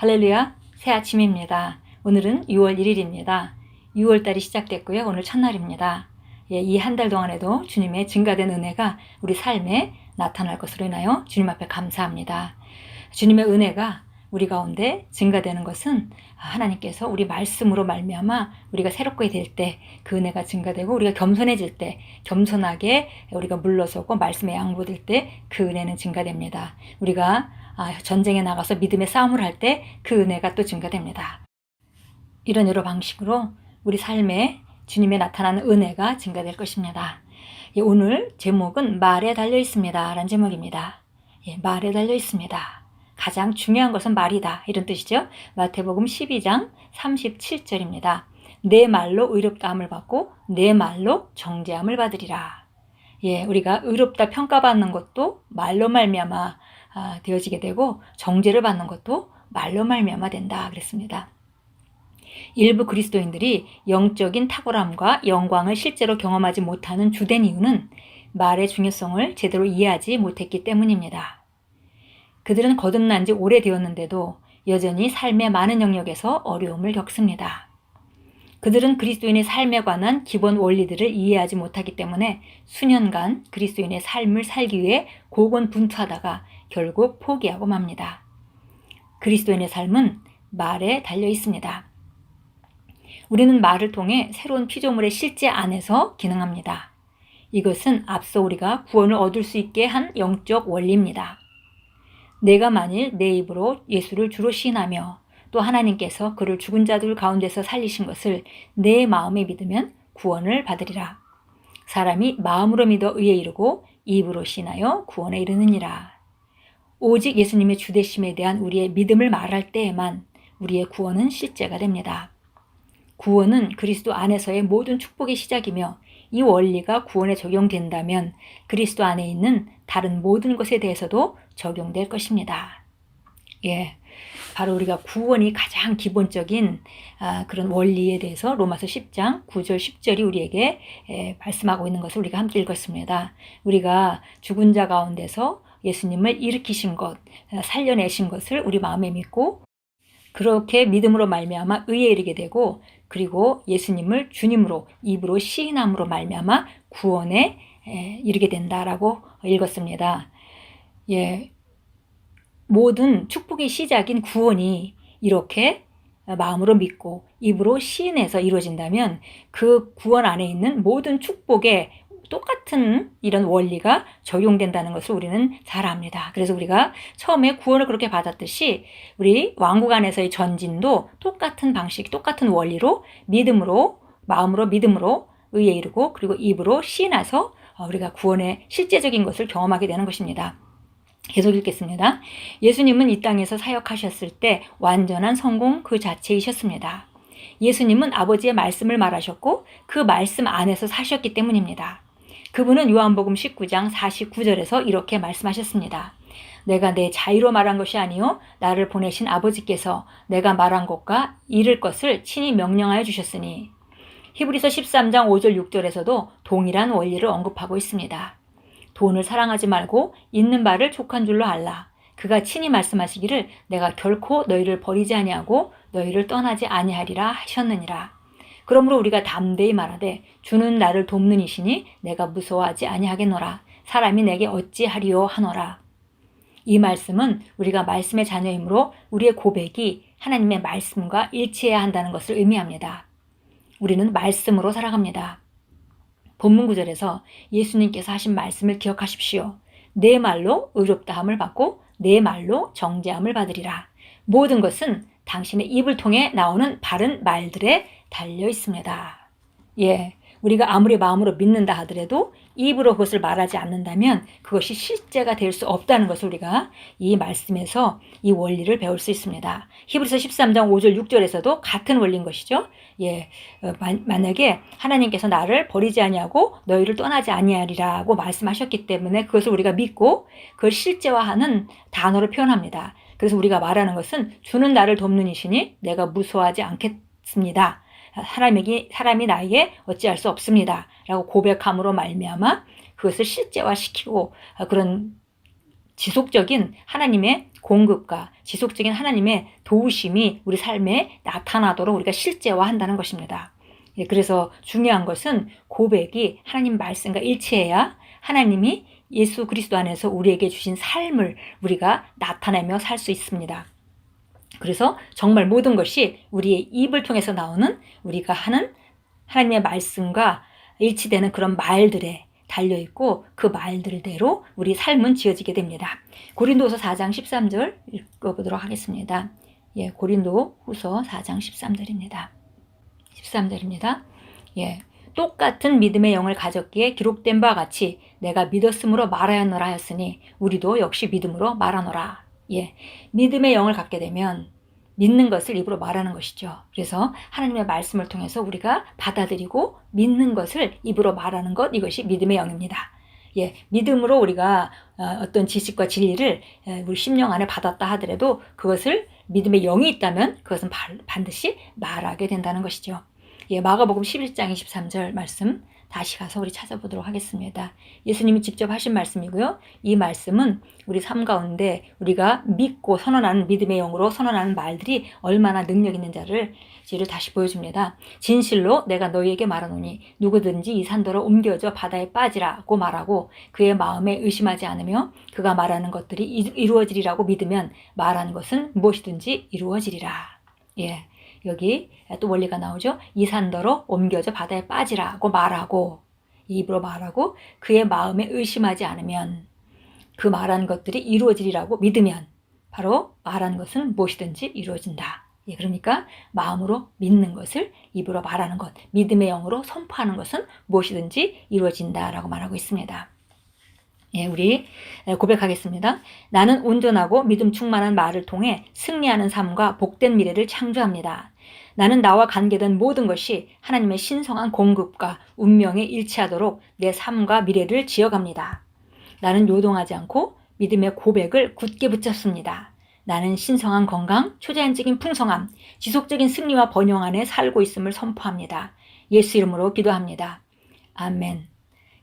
할렐루야, 새 아침입니다. 오늘은 6월 1일입니다. 6월달이 시작됐고요. 오늘 첫날입니다. 예, 이 한 달 동안에도 주님의 증가된 은혜가 우리 삶에 나타날 것으로 인하여 주님 앞에 감사합니다. 주님의 은혜가 우리 가운데 증가되는 것은 하나님께서 우리 말씀으로 말미암아 우리가 새롭게 될 때 그 은혜가 증가되고 우리가 겸손해질 때 겸손하게 우리가 물러서고 말씀에 양보될 때 그 은혜는 증가됩니다. 우리가 아, 전쟁에 나가서 믿음의 싸움을 할 때 그 은혜가 또 증가됩니다. 이런 여러 방식으로 우리 삶에 주님의 나타나는 은혜가 증가될 것입니다. 예, 오늘 제목은 말에 달려 있습니다. 라는 제목입니다. 예, 말에 달려 있습니다. 가장 중요한 것은 말이다. 이런 뜻이죠. 마태복음 12장 37절입니다. 내 말로 의롭다함을 받고 내 말로 정죄함을 받으리라. 예, 우리가 의롭다 평가받는 것도 말로 말미암아 아, 되어지게 되고 정죄를 받는 것도 말로 말미암아 된다 그랬습니다. 일부 그리스도인들이 영적인 탁월함과 영광을 실제로 경험하지 못하는 주된 이유는 말의 중요성을 제대로 이해하지 못했기 때문입니다. 그들은 거듭난 지 오래되었는데도 여전히 삶의 많은 영역에서 어려움을 겪습니다. 그들은 그리스도인의 삶에 관한 기본 원리들을 이해하지 못하기 때문에 수년간 그리스도인의 삶을 살기 위해 고군분투하다가 결국 포기하고 맙니다. 그리스도인의 삶은 말에 달려 있습니다. 우리는 말을 통해 새로운 피조물의 실제 안에서 기능합니다. 이것은 앞서 우리가 구원을 얻을 수 있게 한 영적 원리입니다. 내가 만일 내 입으로 예수를 주로 시인하며 또 하나님께서 그를 죽은 자들 가운데서 살리신 것을 내 마음에 믿으면 구원을 받으리라. 사람이 마음으로 믿어 의에 이르고 입으로 신하여 구원에 이르느니라. 오직 예수님의 주대심에 대한 우리의 믿음을 말할 때에만 우리의 구원은 실제가 됩니다. 구원은 그리스도 안에서의 모든 축복의 시작이며 이 원리가 구원에 적용된다면 그리스도 안에 있는 다른 모든 것에 대해서도 적용될 것입니다. 예. 바로 우리가 구원이 가장 기본적인 아, 그런 원리에 대해서 로마서 10장 9절 10절이 우리에게 에, 말씀하고 있는 것을 우리가 함께 읽었습니다. 우리가 죽은 자 가운데서 예수님을 일으키신 것, 살려내신 것을 우리 마음에 믿고 그렇게 믿음으로 말미암아 의에 이르게 되고 그리고 예수님을 주님으로 입으로 시인함으로 말미암아 구원에 에, 이르게 된다라고 읽었습니다. 예, 모든 축복의 시작인 구원이 이렇게 마음으로 믿고 입으로 시인해서 이루어진다면 그 구원 안에 있는 모든 축복에 똑같은 이런 원리가 적용된다는 것을 우리는 잘 압니다. 그래서 우리가 처음에 구원을 그렇게 받았듯이 우리 왕국 안에서의 전진도 똑같은 방식, 똑같은 원리로 믿음으로, 마음으로 믿음으로 의에 이르고 그리고 입으로 시인해서 우리가 구원의 실제적인 것을 경험하게 되는 것입니다. 계속 읽겠습니다. 예수님은 이 땅에서 사역하셨을 때 완전한 성공 그 자체이셨습니다. 예수님은 아버지의 말씀을 말하셨고 그 말씀 안에서 사셨기 때문입니다. 그분은 요한복음 19장 49절에서 이렇게 말씀하셨습니다. 내가 내 자의로 말한 것이 아니요 나를 보내신 아버지께서 내가 말한 것과 이를 것을 친히 명령하여 주셨으니 히브리서 13장 5절 6절에서도 동일한 원리를 언급하고 있습니다. 돈을 사랑하지 말고 있는 바를 족한 줄로 알라. 그가 친히 말씀하시기를 내가 결코 너희를 버리지 아니하고 너희를 떠나지 아니하리라 하셨느니라. 그러므로 우리가 담대히 말하되 주는 나를 돕는 이시니 내가 무서워하지 아니하겠노라. 사람이 내게 어찌하리요 하노라. 이 말씀은 우리가 말씀의 자녀이므로 우리의 고백이 하나님의 말씀과 일치해야 한다는 것을 의미합니다. 우리는 말씀으로 살아갑니다. 본문 구절에서 예수님께서 하신 말씀을 기억하십시오. 내 말로 의롭다함을 받고 내 말로 정죄함을 받으리라. 모든 것은 당신의 입을 통해 나오는 바른 말들에 달려 있습니다. 예. 우리가 아무리 마음으로 믿는다 하더라도 입으로 그것을 말하지 않는다면 그것이 실제가 될 수 없다는 것을 우리가 이 말씀에서 이 원리를 배울 수 있습니다. 히브리서 13장 5절 6절에서도 같은 원리인 것이죠. 예, 어, 만약에 하나님께서 나를 버리지 아니하고 너희를 떠나지 아니하리라고 말씀하셨기 때문에 그것을 우리가 믿고 그걸 실제화하는 단어로 표현합니다. 그래서 우리가 말하는 것은 주는 나를 돕는 이시니 내가 무서워하지 않겠습니다. 사람에게 사람이 나에게 어찌할 수 없습니다라고 고백함으로 말미암아 그것을 실제화시키고 그런 지속적인 하나님의 공급과 지속적인 하나님의 도우심이 우리 삶에 나타나도록 우리가 실제화한다는 것입니다. 예, 그래서 중요한 것은 고백이 하나님 말씀과 일치해야 하나님이 예수 그리스도 안에서 우리에게 주신 삶을 우리가 나타내며 살 수 있습니다. 그래서 정말 모든 것이 우리의 입을 통해서 나오는 우리가 하는 하나님의 말씀과 일치되는 그런 말들에 달려 있고 그 말들대로 우리 삶은 지어지게 됩니다. 고린도후서 4장 13절 읽어보도록 하겠습니다. 예, 고린도후서 4장 13절입니다. 13절입니다. 예. 똑같은 믿음의 영을 가졌기에 기록된 바와 같이 내가 믿었으므로 말하였노라 하였으니 우리도 역시 믿음으로 말하노라. 예. 믿음의 영을 갖게 되면 믿는 것을 입으로 말하는 것이죠. 그래서 하나님의 말씀을 통해서 우리가 받아들이고 믿는 것을 입으로 말하는 것 이것이 믿음의 영입니다. 예, 믿음으로 우리가 어, 어떤 지식과 진리를 에, 우리 심령 안에 받았다 하더라도 그것을 믿음의 영이 있다면 그것은 발- 반드시 말하게 된다는 것이죠. 예, 마가복음 11장 23절 말씀 다시 가서 우리 찾아보도록 하겠습니다. 예수님이 직접 하신 말씀이고요. 이 말씀은 우리 삶 가운데 우리가 믿고 선언하는 믿음의 영으로 선언하는 말들이 얼마나 능력 있는 자를 지를 다시 보여줍니다. 진실로 내가 너희에게 말하노니 누구든지 이 산도로 옮겨져 바다에 빠지라고 말하고 그의 마음에 의심하지 않으며 그가 말하는 것들이 이- 이루어지리라고 믿으면 말하는 것은 무엇이든지 이루어지리라. 예. 여기 또 원리가 나오죠. 이 산더러 옮겨져 바다에 빠지라고 말하고 입으로 말하고 그의 마음에 의심하지 않으면 그 말한 것들이 이루어지리라고 믿으면 바로 말한 것은 무엇이든지 이루어진다. 예, 그러니까 마음으로 믿는 것을 입으로 말하는 것, 믿음의 영으로 선포하는 것은 무엇이든지 이루어진다라고 말하고 있습니다. 예, 우리 고백하겠습니다. 나는 온전하고 믿음 충만한 말을 통해 승리하는 삶과 복된 미래를 창조합니다. 나는 나와 관계된 모든 것이 하나님의 신성한 공급과 운명에 일치하도록 내 삶과 미래를 지어갑니다. 나는 요동하지 않고 믿음의 고백을 굳게 붙잡습니다. 나는 신성한 건강, 초자연적인 풍성함, 지속적인 승리와 번영 안에 살고 있음을 선포합니다. 예수 이름으로 기도합니다. 아멘.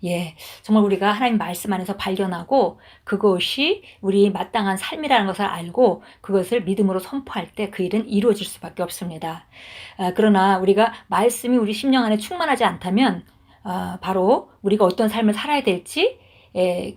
예, 정말 우리가 하나님 말씀 안에서 발견하고 그것이 우리 마땅한 삶이라는 것을 알고 그것을 믿음으로 선포할 때 그 일은 이루어질 수밖에 없습니다. 아, 그러나 우리가 말씀이 우리 심령 안에 충만하지 않다면 아, 바로 우리가 어떤 삶을 살아야 될지 에,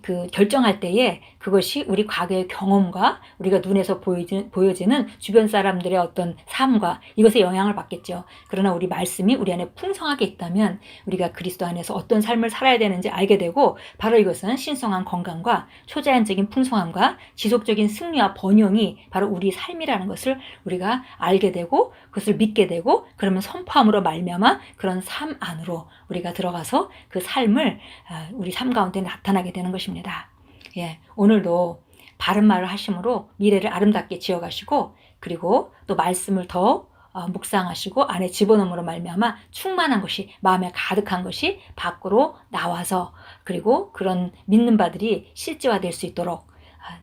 그 결정할 때에 그것이 우리 과거의 경험과 우리가 눈에서 보여지는, 보여지는 주변 사람들의 어떤 삶과 이것에 영향을 받겠죠. 그러나 우리 말씀이 우리 안에 풍성하게 있다면 우리가 그리스도 안에서 어떤 삶을 살아야 되는지 알게 되고 바로 이것은 신성한 건강과 초자연적인 풍성함과 지속적인 승리와 번영이 바로 우리 삶이라는 것을 우리가 알게 되고 그것을 믿게 되고 그러면 선포함으로 말미암아 그런 삶 안으로 우리가 들어가서 그 삶을 아, 우리 삶 가운데 나타나게 되는 것입니다. 예, 오늘도 바른 말을 하심으로 미래를 아름답게 지어가시고 그리고 또 말씀을 더 어, 묵상하시고 안에 집어넣음으로 말미암아 충만한 것이 마음에 가득한 것이 밖으로 나와서 그리고 그런 믿는 바들이 실제화될 수 있도록 아,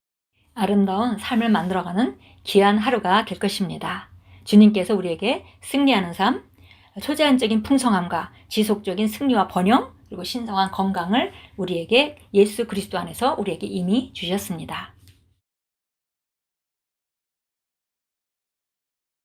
아름다운 삶을 만들어가는 귀한 하루가 될 것입니다. 주님께서 우리에게 승리하는 삶, 초제한적인 풍성함과 지속적인 승리와 번영 그리고 신성한 건강을 우리에게 예수 그리스도 안에서 우리에게 이미 주셨습니다.